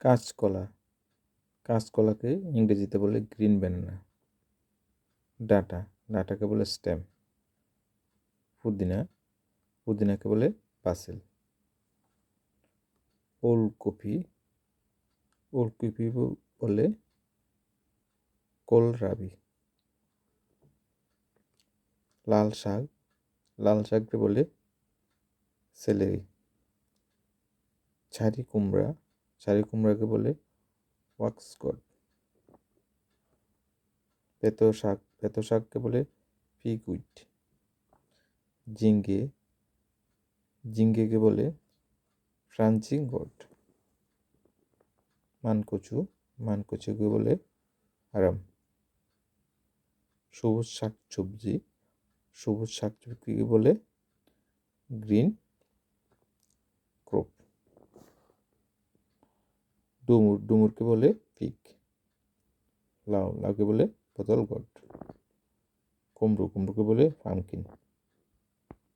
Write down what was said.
কাঁচকলা। কাঁচকলাকে ইংরেজিতে বলে গ্রিন ব্যানানা। ডাটা। ডাটাকে বলে স্টেম। পুদিনা। পুদিনাকে বলে পাসেল ওলকপি। ওলকপি বলে কোলরাবি। লাল শাক। লাল শাককে বলে সেলেরি। ছারি কুমড়া। ছারি কুমড়াকে বলে ওয়াক্স ওয়াক্সকড পেতো শাক, পেতো শাককে বলে পিকুইট। জিঙ্গে, জিঙ্গেকে বলে ফ্রান্সিং গড মানকচু, মানকচুকে বলে আরাম। সবুজ শাক সবজি সবুজ শাক সবজিকে বলে গ্রিন ডুমুর ডুমুরকে বলে পিক লাউ লাউকে বলে বোতল গড কুমড়ো কুমড়োকে বলে পামকিন